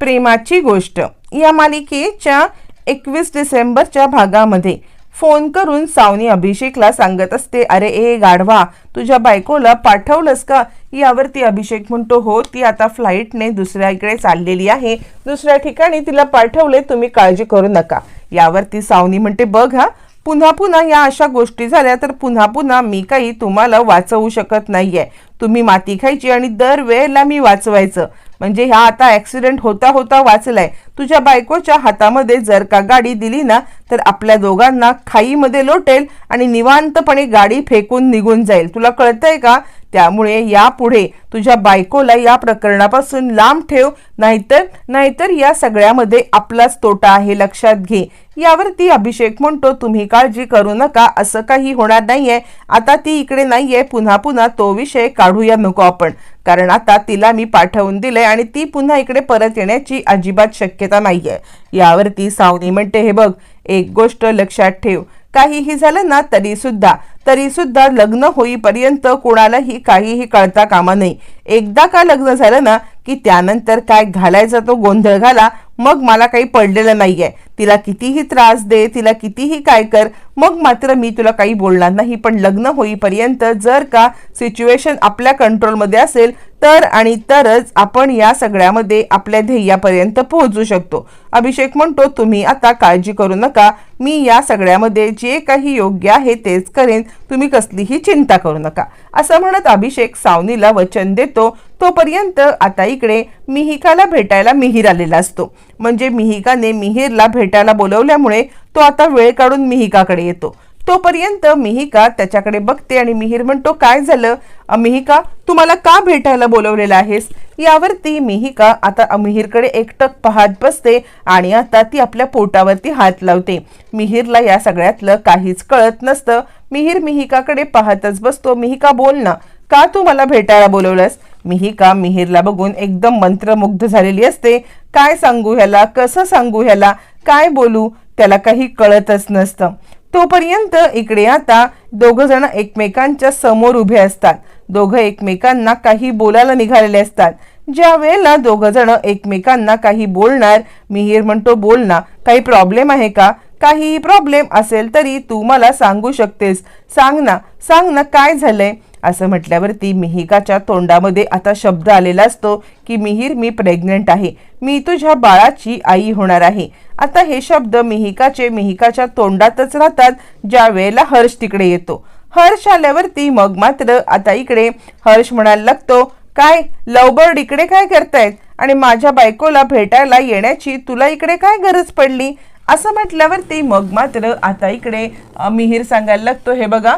प्रेमाची गोष्ट. या मालिकेच्या एकवीस डिसेंबरच्या भागामध्ये फोन करून सावनी अभिषेकला सांगत असते अरे ए गाढवा तुझ्या बायकोला पाठवलंस का? यावरती अभिषेक म्हणतो हो ती आता फ्लाईटने दुसऱ्या इकडे चाललेली आहे. दुसऱ्या ठिकाणी तिला पाठवले तुम्ही काळजी करू नका. यावरती सावनी म्हणते बघ हा पुन्हा पुन्हा या अशा गोष्टी झाल्या तर पुन्हा पुन्हा मी काही तुम्हाला वाचवू शकत नाहीये. तुम्ही माती खायची आणि दर वेळेला मी वाचवायचं. म्हणजे ह्या आता ऍक्सिडेंट होता होता वाचलाय. तुझ्या बायकोच्या हातामध्ये जर का गाडी दिली ना तर आपल्या दोघांना खाईमध्ये लोटेल आणि निवांतपणे गाडी फेकून निघून जाईल. तुला कळतंय का? त्यामुळे यापुढे तुझ्या बायकोला या प्रकरणापासून लांब ठेव नाहीतर नाहीतर या सगळ्यामध्ये आपलाच तोटा आहे लक्षात घे. यावरती अभिषेक म्हणतो तुम्ही काळजी करू नका असं काही होणार नाहीये. आता ती इकडे नाहीये पुन्हा पुन्हा तो विषय काढूया नको आपण. कारण आता तिला मी पाठवून दिले आणि ती पुन्हा इकडे परत येण्याची अजिबात शक्यता नाहीये. यावरती सावनी म्हणते हे बघ एक गोष्ट लक्षात ठेव. काहीही झालं ना तरी सुद्धा तरी सुद्धा लग्न होईपर्यंत कोणालाही काहीही कळता कामा नाही एकदा का लग्न झालं ना की त्यानंतर काय घालायचा तो गोंधळ घाला मग मला काही पडलेलं नाहीये. तिला कितीही त्रास दे तिला कितीही काय कर मग मात्र मी तुला काही बोलणार नाही. पण लग्न होईपर्यंत जर का सिच्युएशन आपल्या कंट्रोलमध्ये असेल तर आणि तरच आपण या सगळ्यामध्ये आपल्या ध्येयापर्यंत पोहोचू शकतो. अभिषेक म्हणतो तुम्ही आता काळजी करू नका. मी या सगळ्यामध्ये जे काही योग्य आहे तेच करेन. तुम्ही कसलीही चिंता करू नका. असं म्हणत अभिषेक सावनीला वचन देतो. तोपर्यंत आता इकडे मिहिकाला भेटायला मिहीर आलेला असतो. म्हणजे मिहिकाने मिहीरला भेटायला बोलवल्यामुळे तो आता वेळ काढून मिहिकाकडे येतो. तोपर्यंत मिहिका त्याच्याकडे बघते आणि मिहीर म्हणतो काय झालं? मिहिका तू मला का भेटायला बोलवलेलं आहेस? यावरती मिहिका आता मिहीरकडे एकटक पाहत बसते आणि आता ती आपल्या पोटावरती हात लावते. मिहीरला या सगळ्यातलं काहीच कळत नसतं. मिहीर मिहिकाकडे पाहतच बसतो. मिहिका बोल ना. का तू मला भेटायला बोलवलंस? मिहिका मिहीरला बघून एकदम मंत्रमुग्ध झालेली असते. काय सांगू ह्याला? कसं सांगू ह्याला? काय बोलू? त्याला काही कळतच नसतं. तोपर्यंत इकडे आता दोघं जण एकमेकांच्या समोर उभे असतात. दोघं एकमेकांना काही बोलायला निघालेले असतात. ज्या वेळेला दोघं जण एकमेकांना काही बोलणार मिहीर म्हणतो बोल ना काही प्रॉब्लेम आहे का? काही प्रॉब्लेम असेल तरी तू मला सांगू शकतेस. सांग ना सांग ना काय झालंय? असं म्हटल्यावरती मिहिकाच्या तोंडामध्ये आता शब्द आलेला असतो की मिहीर मी प्रेग्नंट आहे. मी तुझ्या बाळाची आई होणार आहे. आता हे शब्द मिहिकाचे मिहिकाच्या तोंडातच राहतात ज्या वेळेला हर्ष तिकडे येतो. हर्ष आल्यावरती मग मात्र आता इकडे हर्ष म्हणायला लागतो काय लवबर्ड इकडे काय करतायत? आणि माझ्या बायकोला भेटायला येण्याची तुला इकडे काय गरज पडली? असं म्हटल्यावरती मग मात्र आता इकडे मिहिर मिहीर सांगायला लागतो हे बघा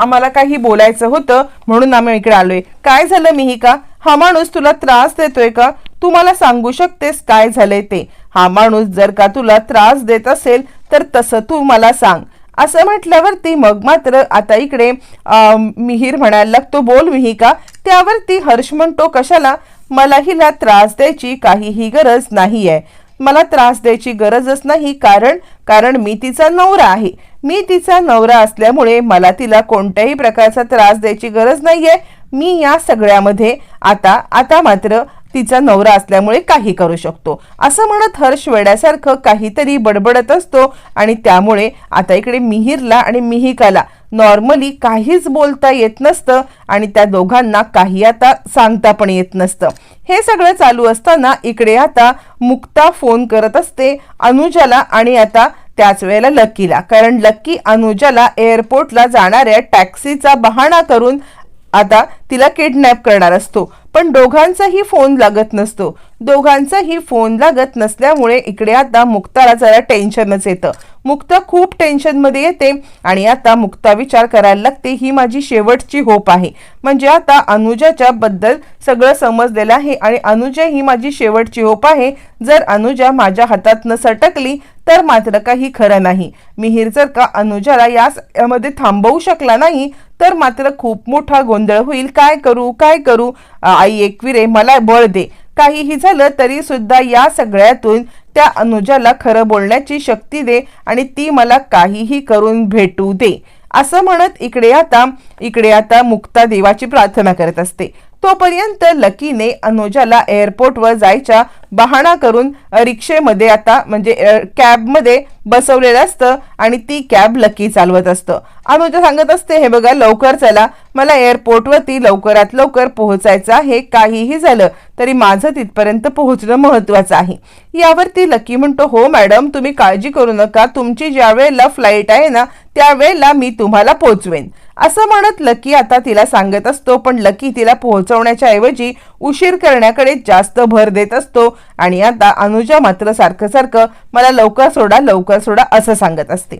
आम्हाला काही बोलायचं होतं म्हणून आम्ही इकडे आलोय. काय झालं मिहिका? हा माणूस तुला त्रास देतोय का? तू मला सांगू शकतेस काय झालंय ते. हा माणूस जर का तुला त्रास देत असेल तर तसं तू मला सांग. असं म्हटल्यावरती मग मात्र आता इकडे मिहीर म्हणायला लागतो बोल मिहिका. त्यावरती हर्ष म्हणतो कशाला? मला हिला त्रास द्यायची काहीही गरज नाही आहे मला त्रास द्यायची गरजच नाही कारण कारण मी तिचा नवरा आहे. मी तिचा नवरा असल्यामुळे मला तिला कोणत्याही प्रकारचा त्रास द्यायची गरज नाहीये. मी या सगळ्यामध्ये आता आता मात्र तिचा नवरा असल्यामुळे काही करू शकतो. असं म्हणत हर्ष वेड्यासारखं काहीतरी बडबडत असतो आणि त्यामुळे आता इकडे मिहिरला आणि मिहिकाला नॉर्मली काहीच बोलता येत नसतं आणि त्या दोघांना काही आता सांगता पण येत नसतं. हे सगळं चालू असताना इकडे आता मुक्ता फोन करत असते अनुजाला आणि आता त्याच वेळेला लक्कीला. कारण लक्की अनुजाला एअरपोर्टला जाणाऱ्या टॅक्सीचा बहाणा करून आता तिला किडनॅप करणार असतो. पण दोघांचाही फोन लागत नसतो. दोघांचाही फोन लागत नसल्यामुळे इकडे आता मुक्ताला जरा टेन्शनच येतं. मुक्ता खूप टेन्शनमध्ये येते आणि आता मुक्ता विचार करायला लागते ही माझी शेवटची होप आहे. म्हणजे आता अनुजाच्या बद्दल सगळं समजलेलं आहे आणि अनुजा ही माझी शेवटची होप आहे. जर अनुजा माझ्या हातात सटकली तर मात्र काही खरं नाही. मिहीर जर का अनुजाला यामध्ये थांबवू शकला नाही तर मात्र खूप मोठा गोंधळ होईल. काय करू काय करू? आई एकविरे मला बळ दे. काहीही झालं तरी सुद्धा या सगळ्यातून त्या अनुजाला खरं बोलण्याची शक्ती दे आणि ती मला काहीही करून भेटू दे. असं म्हणत इकडे आता इकडे आता मुक्ता देवाची प्रार्थना करत असते. तोपर्यंत लकीने अनुजाला एअरपोर्टवर जायच्या बहाणा करून रिक्षेमध्ये आता म्हणजे कॅबमध्ये बसवलेलं असतं आणि ती कॅब लकी चालवत असतं. अनुजा सांगत असते हे बघा लवकर चला. मला एअरपोर्टवरती लवकरात लवकर पोहोचायचं आहे. काहीही झालं तरी माझं तिथपर्यंत पोहोचणं महत्वाचं आहे. यावरती लकी म्हणतो हो मॅडम तुम्ही काळजी करू नका. तुमची ज्या वेळेला फ्लाईट आहे ना त्यावेळेला मी तुम्हाला पोहोचवेन असं म्हणत लकी आता तिला सांगत असतो पण लकी तिला पोहोचवण्याच्या ऐवजी उशीर करण्याकडे जास्त भर देत असतो. आणि आता अनुजा मात्र सारखं सारखं मला लवकर सोडा लवकर सोडा असं सांगत असते.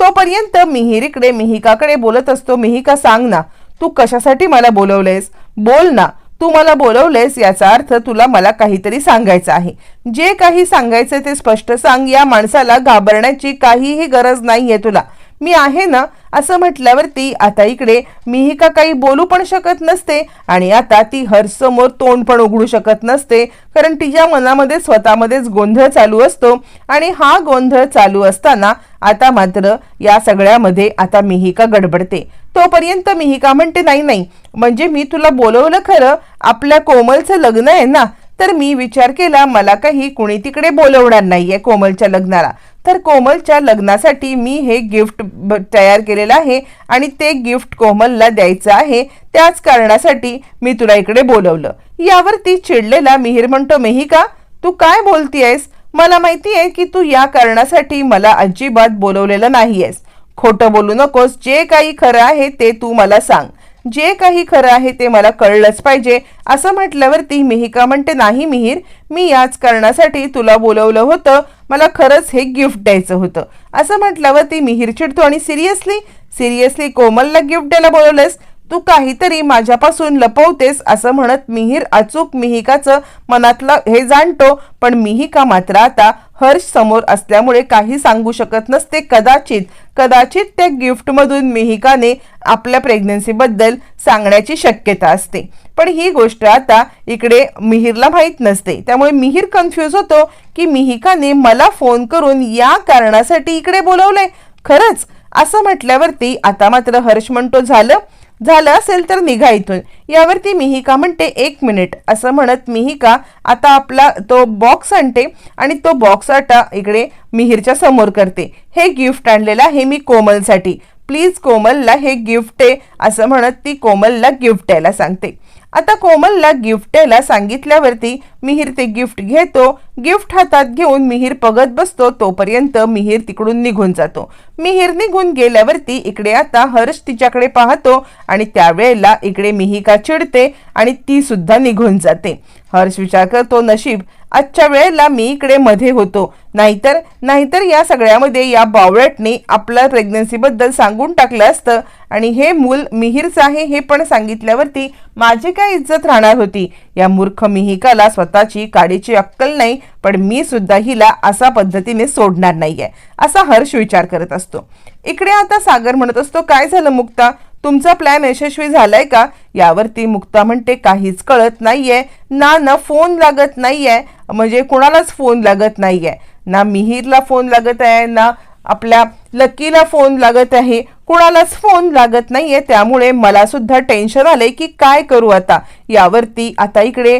तोपर्यंत मिहिरीकडे मिहिकाकडे बोलत असतो मिहिका सांग ना तू कशासाठी मला बोलवलेस? बोल ना तू मला बोलवलेस याचा अर्थ तुला मला काहीतरी सांगायचं आहे. जे काही सांगायचं ते स्पष्ट सांग या माणसाला घाबरण्याची काहीही गरज नाहीये तुला. मी आहे ना असं म्हटल्यावरती आता इकडे मिहिका काही बोलू पण शकत नसते आणि आता ती हरसमोर तोंड पण उघडू शकत नसते कारण तिच्या मनामध्ये स्वतःमध्येच गोंधळ चालू असतो आणि हा गोंधळ चालू असताना आता मात्र या सगळ्यामध्ये आता मिहिका गडबडते. तोपर्यंत मिहिका म्हणते नाही नाही म्हणजे मी तुला बोलवलं खरं आपल्या कोमलचं लग्न आहे ना तर मी विचार केला मला काही कुणी तिकडे बोलवणार नाहीये कोमलच्या लग्नाला. तर कोमलच्या लग्नासाठी मी हे गिफ्ट ब- तयार केलेलं आहे आणि ते गिफ्ट कोमलला द्यायचं आहे. त्याच कारणासाठी मी तुला इकडे बोलवलं. यावरती चिडलेला मिहीर म्हणतो मेहिका तू काय बोलतीयस? मला माहिती आहे की तू या कारणासाठी मला अजिबात बोलवलेलं नाहीयेस. खोटं बोलू नकोस. जे काही खरं आहे ते तू मला सांग. जे काही खरं आहे ते मला कळलंच पाहिजे. असं म्हटल्यावरती मिहिका म्हणते नाही मिहीर मी याच कारणासाठी तुला बोलवलं होतं. मला खरंच हे गिफ्ट द्यायचं होतं. असं म्हटल्यावरती मिहीर चिडतो आणि सिरियसली सिरियसली कोमलला गिफ्ट द्यायला बोलवलंस तू काहीतरी माझ्यापासून लपवतेस असं म्हणत मिहीर अचूक मिहिकाचं मनातलं हे जाणतो पण मिहिका मात्र आता हर्ष समोर असल्यामुळे काही सांगू शकत नसते. कदाचित कदाचित त्या गिफ्टमधून मिहिकाने आपल्या प्रेग्नन्सीबद्दल सांगण्याची शक्यता असते. पण ही गोष्ट आता इकडे मिहीरला माहीत नसते. त्यामुळे मिहीर कन्फ्यूज होतो की मिहिकाने मला फोन करून या कारणासाठी इकडे बोलवलंय. खरंच असं म्हटल्यावरती आता मात्र हर्ष म्हणतो झालं. झालं असेल तर निघा इथून. यावरती मिहिका म्हणते एक मिनिट. असं म्हणत मिहिका आता आपला तो बॉक्स आणते आणि तो बॉक्स आता इकडे मिहीरच्या समोर करते. हे गिफ्ट आणलेलं आहे मी कोमलसाठी. प्लीज कोमलला हे गिफ्ट आहे असं म्हणत ती कोमलला गिफ्ट द्यायला सांगते. आता कोमलला गिफ्टेला सांगितल्यावरती मिहीर ते गिफ्ट घेतो. गिफ्ट हातात घेऊन मिहीर बघत बसतो. तोपर्यंत मिहीर तिकडून निघून जातो. मिहीर निघून गेल्यावरती इकडे आता हर्ष तिच्याकडे पाहतो आणि त्यावेळेला इकडे मिहिका चिडते आणि ती सुद्धा निघून जाते. हर्ष विचार करतो नशीब आजच्या वेळेला मी इकडे मध्ये होतो. नाहीतर नाहीतर या सगळ्यामध्ये या बावळटने आपल्या प्रेग्नन्सीबद्दल सांगून टाकलं असतं. आणि हे मूल मिहीरचं आहे हे पण सांगितल्यावरती माझी काय इज्जत राहणार होती? या मूर्ख मिहिकाला स्वतःची काडीची अक्कल नाही पण मी सुद्धा हिला असा पद्धतीने सोडणार नाहीये असा हर्ष विचार करत असतो. इकडे आता सागर म्हणत असतो काय झालं मुक्ता? तुमचा प्लॅन यशस्वी झालाय का? यावरती मुक्ता म्हणते काहीच कळत नाहीये. ना ना फोन लागत नाहीये. म्हणजे कुणालाच फोन लागत नाहीये. ना मिहीरला फोन लागत आहे ना आपल्या लकीला फोन लागत आहे. कुणालाच फोन लागत नाहीये. त्यामुळे मला सुद्धा टेन्शन आलंय की काय करू आता? यावरती आता इकडे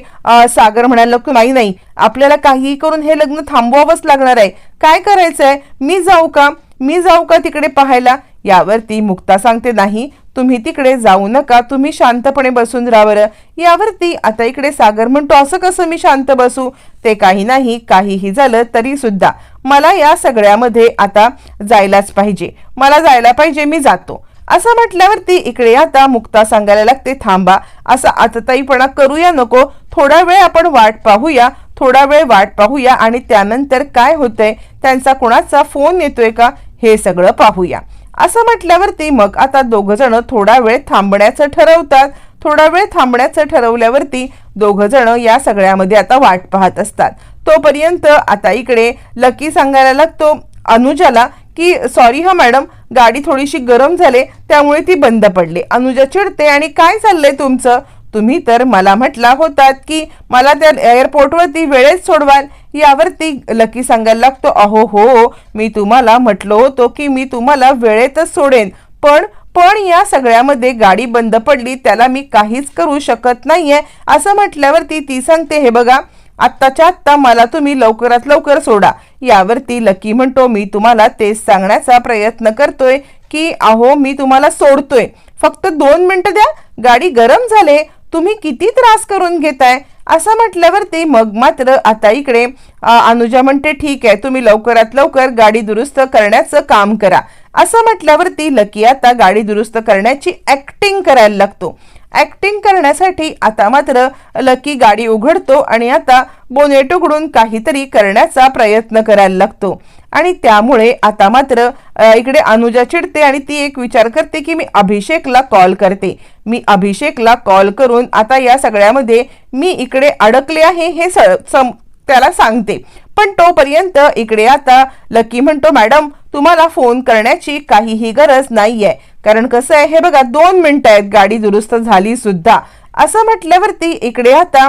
सागर म्हणायला की नाही नाही. आपल्याला काहीही करून हे लग्न थांबवावंच लागणार आहे. काय करायचंय? मी जाऊ का? मी जाऊ का तिकडे पाहायला? यावरती मुक्ता सांगते नाही. तुम्ही तिकडे जाऊ नका तुम्ही शांतपणे बसून राहा बरं. यावरती आता इकडे सागर म्हणतो असं कसं मी शांत बसू? ते काही नाही काहीही झालं तरी सुद्धा. मला या सगळ्यामध्ये आता जायलाच पाहिजे. मला जायला पाहिजे मी जातो. असं म्हटल्यावरती इकडे आता मुक्ता सांगायला लागते थांबा असा आतताईपणा करूया नको. थोडा वेळ आपण वाट पाहूया थोडा वेळ वाट पाहूया आणि त्यानंतर काय होतंय? त्यांचा कुणाचा फोन येतोय का? हे सगळं पाहूया. असं म्हटल्यावरती मग आता दोघ जण थोडा वेळ थांबण्याचं ठरवतात. थोडा वेळ थांबण्याचं ठरवल्यावरती दोघ जण या सगळ्यामध्ये आता वाट पाहत असतात. तोपर्यंत आता इकडे लकी सांगायला लागतो अनुजाला की सॉरी हा मॅडम गाडी थोडीशी गरम झाले त्यामुळे ती बंद पडली. अनुजा चिडते आणि काय चाललंय तुमचं? तुम्ही तर मला म्हटला होतात की मला त्या एअरपोर्टवरती वेळेत सोडवाल. यावरती लकी सांगायला लागतो अहो हो मी तुम्हाला म्हटलो होतो की मी तुम्हाला वेळेतच सोडेन. पण पण या सगळ्यामध्ये गाडी बंद पडली त्याला मी काहीच करू शकत नाहीये. असं म्हटल्यावरती ती सांगते हे बघा आत्ताच्या आत्ता मला तुम्ही लवकरात लवकर सोडा. यावरती लकी म्हणतो मी तुम्हाला तेच सांगण्याचा प्रयत्न करतोय की अहो मी तुम्हाला सोडतोय. फक्त दोन मिनटं द्या. गाडी गरम झाले. तुम्ही किती त्रास करून घेताय? असं म्हटल्यावरती मग मात्र आता इकडे अनुजा म्हणते ठीक आहे तुम्ही लवकरात लवकर गाडी दुरुस्त करण्याचं काम करा. असं म्हटल्यावरती लकी आता गाडी दुरुस्त करण्याची ऍक्टिंग करायला लागतो. ऍक्टिंग करण्यासाठी आता मात्र लकी गाडी उघडतो आणि आता बोनेट उघडून काहीतरी करण्याचा प्रयत्न करायला लागतो. आणि त्यामुळे आता मात्र इकडे अनुजा चिडते आणि ती एक विचार करते की मी अभिषेकला कॉल करते. मी अभिषेकला कॉल करून आता या सगळ्यामध्ये मी इकडे अडकले आहे हे स- सम- त्याला सांगते. पण तोपर्यंत इकडे आता लकी म्हणतो मॅडम तुम्हाला फोन करण्याची काहीही गरज नाहीये. कारण कसं आहे हे बघा दोन मिनटं आहेत गाडी दुरुस्त झाली सुद्धा. असं म्हटल्यावरती इकडे आता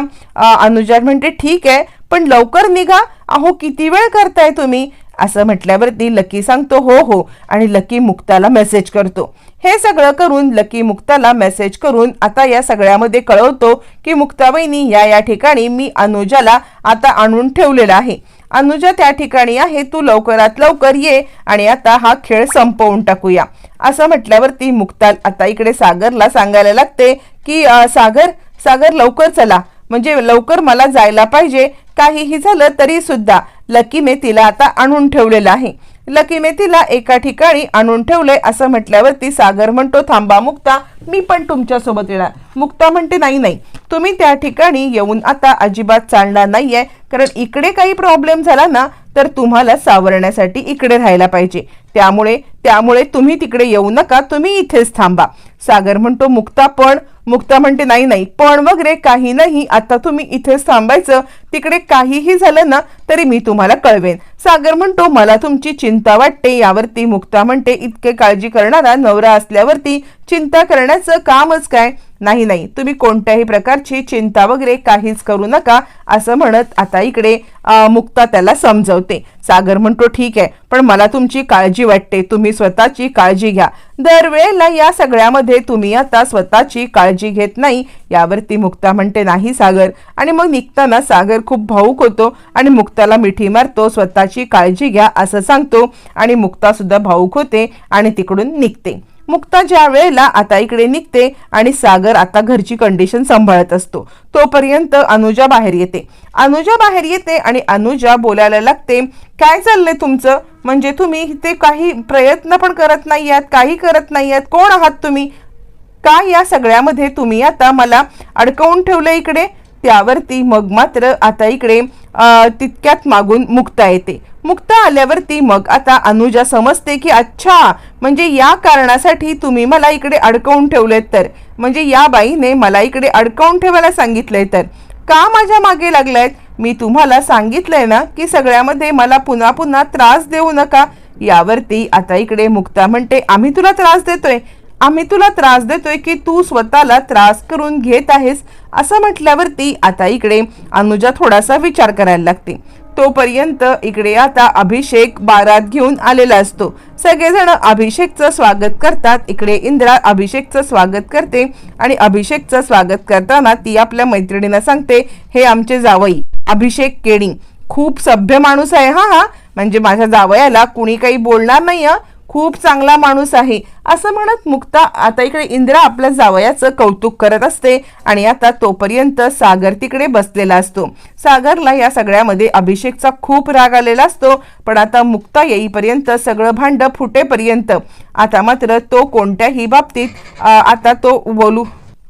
अनुजा म्हणते ठीक आहे पण लवकर निघा. अहो किती वेळ करताय तुम्ही? असं म्हटल्यावरती लकी सांगतो हो हो आणि लकी मुक्ताला मेसेज करतो. हे सगळं करून लकी मुक्ताला मेसेज करून आता या सगळ्यामध्ये कळवतो की मुक्ताबाईनी या या ठिकाणी मी अनुजाला आता आणून ठेवलेला आहे. अनुजा त्या ठिकाणी आहे तू लवकरात लवकर ये आणि आता हा खेळ संपवून टाकूया. असं म्हटल्यावरती मुक्ताल आता इकडे सागरला सांगायला लागते की सागर सागर लवकर चला. म्हणजे लवकर मला जायला पाहिजे. काहीही झालं तरी सुद्धा लकीने तिला आता आणून ठेवलेलं आहे. लकीने तिला एका ठिकाणी आणून ठेवलंय असं म्हटल्यावरती सागर म्हणतो थांबा मुक्ता मी पण तुमच्यासोबत येणार. मुक्ता म्हणते नाही नाही तुम्ही त्या ठिकाणी येऊन आता अजिबात चालणार नाहीये. कारण इकडे काही प्रॉब्लेम झाला ना तर तुम्हाला सावरण्यासाठी इकडे राहायला पाहिजे. त्यामुळे त्यामुळे तुम्ही तिकडे येऊ नका तुम्ही इथेच थांबा. सागर म्हणतो मुक्ता पण. मुक्ता म्हणते नाही नाही पण वगैरे काही नाही. आता तुम्ही इथेच थांबायचं. तिकडे काहीही झालं ना तरी मी तुम्हाला कळवेन. सागर म्हणतो मला तुमची चिंता वाटते. यावरती मुक्ता म्हणते इतके काळजी करणारा नवरा असल्यावरती चिंता करण्याचं कामच काय? नाही नाही. तुम्ही कोणत्याही प्रकारची चिंता वगैरे काहीच करू नका असं म्हणत आता इकडे मुक्ता त्याला समजवते. सागर म्हणतो ठीक आहे पण मला तुमची काळजी वाटते. तुम्ही स्वतःची काळजी घ्या. दरवेळेला या सगळ्यामध्ये तुम्ही आता स्वतःची काळजी घेत नाही. यावरती मुक्ता म्हणते नाही सागर. आणि मग निघताना सागर खूप भाऊक होतो आणि मुक्ताला मिठी मारतो स्वतःची काळजी घ्या असं सांगतो. आणि मुक्ता सुद्धा भाऊक होते आणि तिकडून निघते. मुक्ता ज्या वेळेला आता इकडे निघते आणि सागर आता घरची कंडिशन सांभाळत असतो. तोपर्यंत अनुजा बाहेर येते. अनुजा बाहेर येते आणि अनुजा बोलायला लागते काय चाललंय तुमचं? म्हणजे तुम्ही ते काही प्रयत्न पण करत नाही आहात काही करत नाही आहात कोण आहात तुम्ही? का या सगळ्यामध्ये तुम्ही आता मला अडकवून ठेवलं इकडे? त्यावरती मग मात्र आता इकडे तितक्यात मागून मुक्ता येते. मुक्ता आल्यावरती मग आता अनुजा समजते की अच्छा म्हणजे या कारणासाठी तुम्ही मला इकडे अडकवून ठेवलेत तर. म्हणजे या बाईने मला इकडे अडकवून ठेवायला सांगितलंय तर. का माझ्या मागे लागलायत? मी तुम्हाला सांगितलंय ना की सगळ्यामध्ये मला पुन्हा पुन्हा त्रास देऊ नका. यावरती आता इकडे मुक्ता म्हणते आम्ही तुला त्रास देतोय. आम्ही तुला त्रास देतोय की तू स्वतःला त्रास करून घेत आहेस. असं म्हटल्यावरती आता इकडे अनुजा थोडासा विचार करायला लागते. तोपर्यंत इकडे आता अभिषेक बारात घेऊन आलेला असतो. सगळेजण अभिषेकचं स्वागत करतात. इकडे इंद्रा अभिषेकचं स्वागत करते आणि अभिषेकचं स्वागत करताना ती आपल्या मैत्रिणींना सांगते हे आमचे जावई अभिषेक केणी खूप सभ्य माणूस आहे हा हा. म्हणजे माझ्या जावयाला कुणी काही बोलणार नाही खूप चांगला माणूस आहे. असं म्हणत मुक्ता आता इकडे इंदिरा आपल्या जावयाचं कौतुक करत असते आणि आता तोपर्यंत सागर तिकडे बसलेला असतो. सागरला या सगळ्यामध्ये अभिषेकचा खूप राग आलेला असतो पण आता मुक्ता येईपर्यंत सगळं भांड फुटेपर्यंत. आता मात्र तो कोणत्याही बाबतीत आता तो बोलू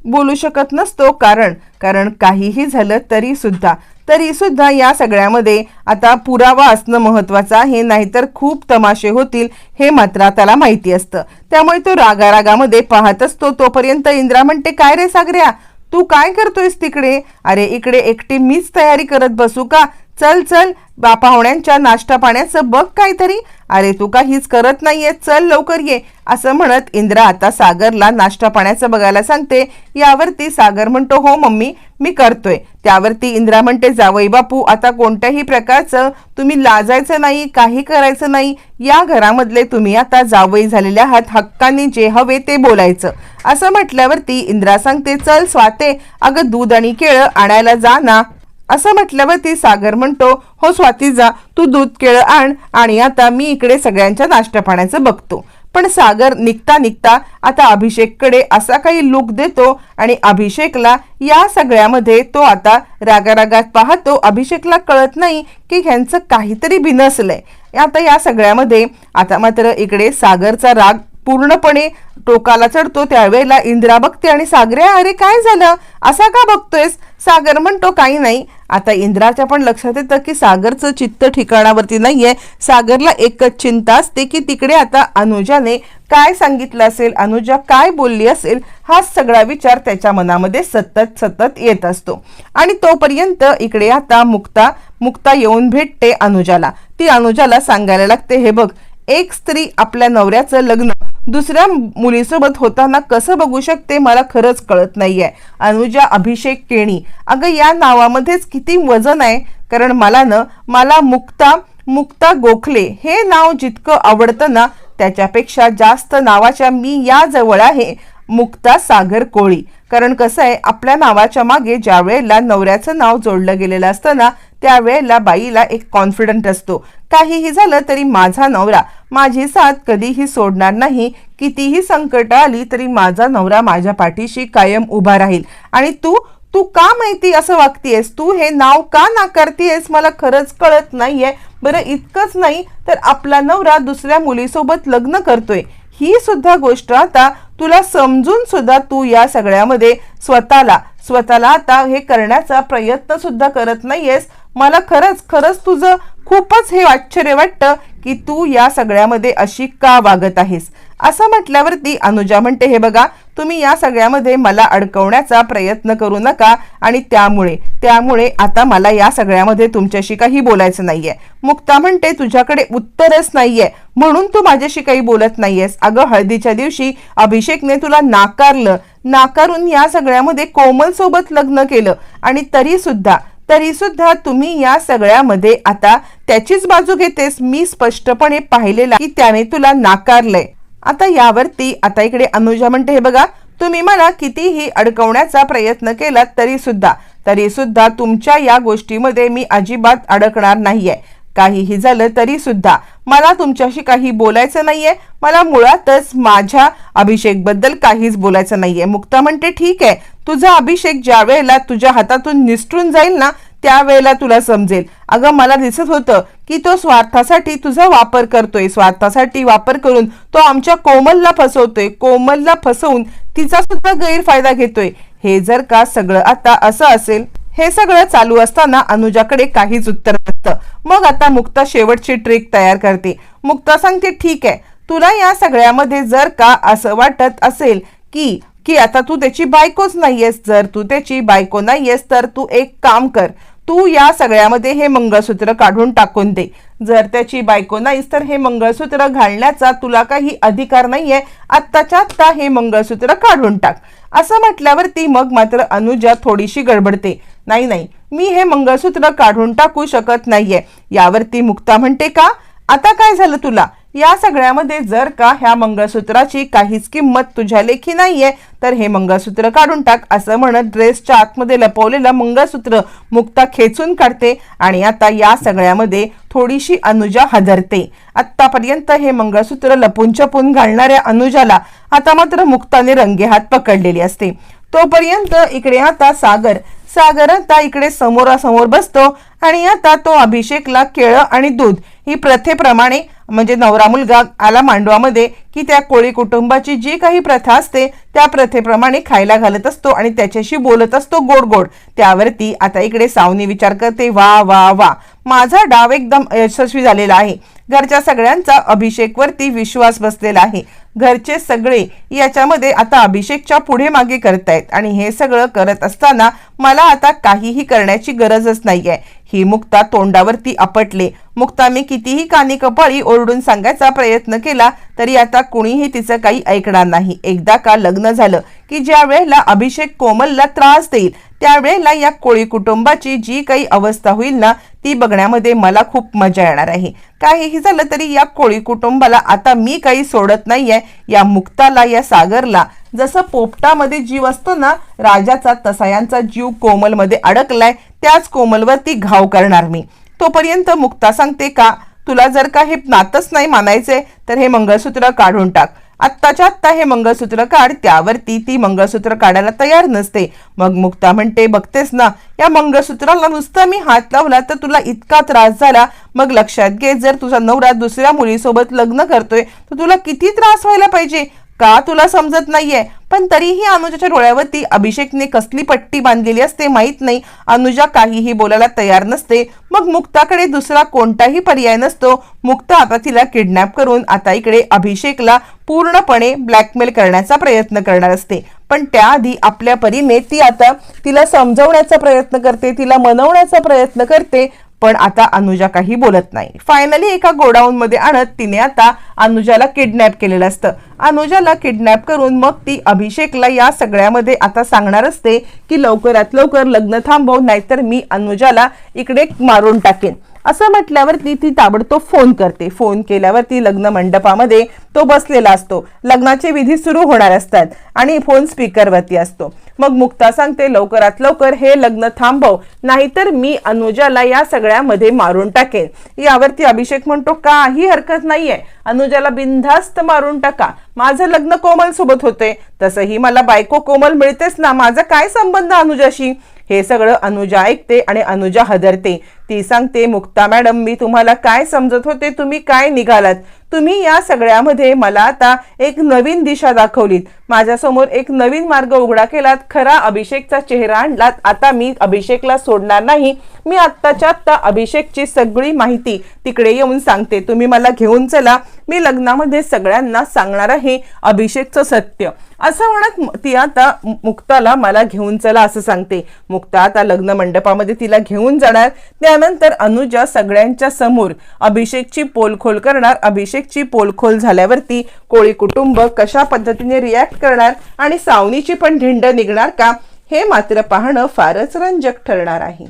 बोलू शकत नसतो कारण कारण काहीही झालं तरी सुद्धा तरी सुद्धा या सगळ्यामध्ये आता पुरावा असणं महत्वाचं आहे नाहीतर खूप तमाशे होतील हे मात्र त्याला माहिती असतं. त्यामुळे तो रागारागामध्ये पाहत असतो तोपर्यंत इंद्रा म्हणते काय रे सागऱ्या तू काय करतोयस तिकडे? अरे इकडे एकटी मीच तयारी करत बसू का? चल चल पाहुण्यांच्या नाश्ता पाण्याचं बघ काहीतरी. अरे तू काहीच करत नाहीये? चल लवकर ये. असं म्हणत इंद्रा आता सागरला नाश्ता पाण्याचं बघायला सांगते. यावरती सागर म्हणतो हो मम्मी मी करतोय. त्यावरती इंद्रा म्हणते जावई बापू आता कोणत्याही प्रकारचं तुम्ही लाजायचं नाही काही करायचं नाही. या घरामधले तुम्ही आता जावई झालेले आहात. हक्काने जे हवे ते बोलायचं. असं म्हटल्यावरती इंद्रा सांगते चल स्वाते अगं दूध आणि केळं आणायला जा ना. असं म्हटल्यावरती सागर म्हणतो हो स्वाती जा तू दूध केळं आण आणि आता मी इकडे सगळ्यांच्या नाश्ता पाण्याचं बघतो. पण सागर निघता निघता आता अभिषेककडे असा काही लुक देतो आणि अभिषेकला या सगळ्यामध्ये तो आता रागारागात पाहतो. अभिषेकला कळत नाही की ह्यांचं काहीतरी बिनसलंय. आता या सगळ्यामध्ये आता मात्र इकडे सागरचा राग पूर्णपणे टोकाला चढतो त्यावेळेला इंदिरा बघते आणि सागरे अरे काय झालं? असा का बघतोयस? सागर म्हणतो काही नाही. आता इंद्राच्या पण लक्षात येतं की सागरचं चित्त ठिकाणावरती नाहीये. सागरला एकच चिंता असते की तिकडे आता अनुजाने काय सांगितलं असेल अनुजा काय बोलली असेल हा सगळा विचार त्याच्या मनामध्ये सतत सतत येत असतो. आणि तोपर्यंत इकडे आता मुक्ता मुक्ता येऊन भेटते अनुजाला. ती अनुजाला सांगायला लागते हे बघ एक स्त्री आपल्या नवऱ्याचं लग्न दुसऱ्या मुलीसोबत होताना कसं बघू शकते मला खरंच कळत नाहीये. अनुजा अभिषेक केणी. अगं या नावामध्येच किती वजन आहे. कारण मला न मला मुक्ता मुक्ता गोखले हे नाव जितकं आवडतं ना त्याच्यापेक्षा जास्त नावाच्या मी या जवळ आहे मुक्ता सागर कोळी. कारण कसं आहे आपल्या नावाच्या मागे ज्या वेळेला नवऱ्याचं नाव जोडलं गेलेलं असतं ना त्यावेळेला बाईला एक कॉन्फिडंट असतो. काहीही झालं तरी माझा नवरा माझी साथ कधीही सोडणार नाही. कितीही संकट आली तरी माझा नवरा माझ्या पाठीशी कायम उभा राहील. आणि तू तू का माहिती असं वागतीयस? तू हे नाव का नाकारतीयस? मला खरंच कळत नाहीये. बरं इतकंच नाही तर आपला नवरा दुसऱ्या मुलीसोबत लग्न करतोय. ही सुद्धा गोष्ट आता तुला समजून सुद्धा तू या सगळ्यामध्ये स्वतःला स्वतःला आता हे करण्याचा प्रयत्न सुद्धा करत नाहीयेस. मला खरंच खरंच तुझं खूपच हे आश्चर्य वाटतं की तू या सगळ्यामध्ये अशी का वागत आहेस? असं म्हटल्यावरती अनुजा म्हणते हे बघा तुम्ही या सगळ्यामध्ये मला अडकवण्याचा प्रयत्न करू नका आणि त्यामुळे त्यामुळे आता मला या सगळ्यामध्ये तुमच्याशी काही बोलायचं नाहीये. मुक्ता म्हणते तुझ्याकडे उत्तरच नाहीये. म्हणून तू माझ्याशी काही बोलत नाहीयेस. अगं हळदीच्या दिवशी अभिषेकने तुला नाकारलं. नाकारून या सगळ्यामध्ये कोमल सोबत लग्न केलं आणि तरी सुद्धा तरी सुद्धा तुम्ही या सगळ्यामध्ये आता त्याचीच बाजू घेतेस. मी स्पष्टपणे पाहिलेला की त्याने तुला नाकारलंय. आता यावरती आता इकडे अनुजा म्हणते हे बघा तुम्ही मला कितीही अडकवण्याचा प्रयत्न केला तरी सुद्धा तरी सुद्धा तुमच्या या गोष्टीमध्ये मी अजिबात अडकणार नाहीये. काहीही झालं तरी सुद्धा मला तुमच्याशी काही बोलायचं नाहीये. मला मुळातच माझ्या अभिषेकबद्दल काहीच बोलायचं नाहीये. मुक्ता म्हणते ठीक आहे तुझा अभिषेक ज्या वेळेला तुझ्या हातातून निसटून जाईल ना त्यावेळेला तुला समजेल. अगं मला दिसत होतं की तो स्वार्थासाठी तुझा वापर करतोय. स्वार्थासाठी वापर करून तो आमच्या कोमलला फसवतोय. कोमलला फसवून तिचा सुद्धा गैरफायदा घेतोय. हे जर का सगळं आता असं असेल हे सगळं चालू असताना अनुजाकडे काहीच उत्तर नसतं. मग आता मुक्ता शेवटची ट्रिक तयार करते. मुक्ता सांगते ठीक आहे. तुला या सगळ्यामध्ये जर का असं वाटत असेल की की आता तू त्याची बायकोच नाहीयेस जर तू त्याची बायको नाहीयेस तर तू एक काम कर. तू या सगळ्यामध्ये हे मंगळसूत्र काढून टाकून दे. जर त्याची बायको नाहीस तर हे मंगळसूत्र घालण्याचा तुला काही अधिकार नाहीये. आत्ताच्या आत्ता हे मंगळसूत्र काढून टाक. असं म्हटल्यावरती मग मात्र अनुजा थोडीशी गडबडते. नाही नाही मी हे मंगळसूत्र काढून टाकू शकत नाहीये. यावरती मुक्ता म्हणते का? आता काय झालं तुला? या सगळ्यामध्ये जर का ह्या मंगळसूत्राची काहीच किंमत तुझ्या लेखी नाहीये तर हे मंगळसूत्र काढून टाक असं म्हणत ड्रेसच्या आतमध्ये लपवलेलं मंगळसूत्र मुक्ता खेचून काढते आणि आता या सगळ्यामध्ये थोडीशी अनुजा हजरते. आतापर्यंत हे मंगळसूत्र लपून छपून घालणाऱ्या अनुजाला आता मात्र मुक्ताने रंगेहात पकडलेली असते. तोपर्यंत इकडे आता सागर सागर आता इकडे समोरासमोर बसतो आणि आता तो अभिषेकला केळं आणि दूध ही प्रथेप्रमाणे म्हणजे नवरा मुलगा आला मांडवामध्ये की त्या कोळी कुटुंबाची जी काही प्रथा असते त्या प्रथेप्रमाणे खायला घालत असतो आणि त्याच्याशी बोलत असतो गोड गोड त्यावरती आता इकडे सावनी विचार करते वा वा वा माझा डाव एकदम यशस्वी झालेला आहे. घरच्या सगळ्यांचा अभिषेकवरती विश्वास बसलेला आहे. घरचे सगळे याच्यामध्ये आता अभिषेकच्या पुढे मागे करतायत आणि हे सगळं करत असताना मला आता काहीही करण्याची गरजच नाहीये. ही मुक्ता तोंडावरती आपटले. मुक्ता मी कितीही कानी कपाळी ओरडून सांगायचा प्रयत्न केला तरी आता कुणीही तिचं काही ऐकणार नाही. एकदा का लग्न झालं की ज्या वेळेला अभिषेक कोमलला त्रास देईल त्यावेळेला या कोळी कुटुंबाची जी काही अवस्था होईल ना ती बघण्यामध्ये मला खूप मजा येणार आहे. काहीही झालं तरी या कोळी कुटुंबाला आता मी काही सोडत नाहीये. या मुक्ताला या सागरला जसं पोपटामध्ये जीव असतो ना राजाचा तसा यांचा जीव कोमलमध्ये अडकलाय त्याच कोमलवरती घाव करणार मी. तोपर्यंत मुक्ता सांगते का तुला जर का हे नातच नाही मानायचे तर हे मंगळसूत्र काढून टाक. आत्ताच्या आत्ता हे मंगळसूत्र काढ त्यावरती ती मंगळसूत्र काढायला तयार नसते. मग मुक्ता म्हणते बघतेस ना या मंगळसूत्राला नुसतं मी हात लावला तर तुला इतका त्रास झाला. मग लक्षात घे जर तुझा नवरा दुसऱ्या मुलीसोबत लग्न करतोय तर तुला किती त्रास व्हायला पाहिजे? का? तुला समजत नाहीये. पण तरीही अनुजाच्या डोळ्यावरती अभिषेकने कसली पट्टी बांधलेली असते माहीत नाही. अनुजा काहीही बोलायला तयार नसते. मग मुक्ताकडे दुसरा कोणताही पर्याय नसतो. मुक्ता आता तिला किडनॅप करून आता इकडे अभिषेकला पूर्णपणे ब्लॅकमेल करण्याचा प्रयत्न करणार असते. पण त्याआधी आपल्या परीने ती आता तिला समजवण्याचा प्रयत्न करते तिला मनवण्याचा प्रयत्न करते. पण आता अनुजा काही बोलत नाही. फायनली एका गोडाऊन मध्ये आणत तिने आता अनुजाला किडनॅप केलेलं असतं. अनुजाला किडनॅप करून मग ती अभिषेकला या सगळ्यामध्ये आता सांगणार असते की लवकरात लवकर लग्न थांबव नाहीतर मी अनुजाला इकडे मारून टाकेन. असं म्हटल्यावरती ती ताबडतोब फोन करते. फोन केल्यावरती लग्न मंडपामध्ये तो बसलेला असतो. लग्नाचे विधी सुरू होणार असतात आणि फोन स्पीकरवरती असतो. मग मुक्ता सांगते लवकरात लवकर हे लग्न थांबव नाहीतर मी अनुजाला या सगळ्यामध्ये मारून टाकेन. यावरती अभिषेक म्हणतो काही हरकत नाहीये. अनुजाला बिनधास्त मारून टाका. माझं लग्न कोमल सोबत होते. तसंही मला बायको कोमल मिळतेच ना. माझा काय संबंध अनुजाशी? हे सगळं अनुजा ऐकते आणि अनुजा हदरते. ती सांगते मुक्ता मॅडम मी तुम्हाला काय समजत होते? तुम्ही काय निघालात? तुम्ही या सगळ्यामध्ये मला आता एक नवीन दिशा दाखवलीत. माझ्यासमोर एक नवीन मार्ग उघडा केलात. खरा अभिषेकचा चेहरा आणलात. आता मी अभिषेकला सोडणार नाही. मी आत्ताच्या आत्ता अभिषेकची सगळी माहिती तिकडे येऊन सांगते. तुम्ही मला घेऊन चला. मी लग्नामध्ये सगळ्यांना सांगणार आहे. अभिषेकचं सत्य. असं म्हणत ती आता मुक्ताला मला घेऊन चला असं सांगते. मुक्ता आता लग्न मंडपामध्ये तिला घेऊन जाणार. त्या त्यानंतर अनुजा सगळ्यांच्या समोर अभिषेकची पोलखोल करणार. अभिषेकची पोलखोल झाल्यावरती कोळी कुटुंब कशा पद्धतीने रिॲक्ट करणार आणि सावनीची पण धिंड निघणार का हे मात्र पाहणं फारच रंजक ठरणार आहे.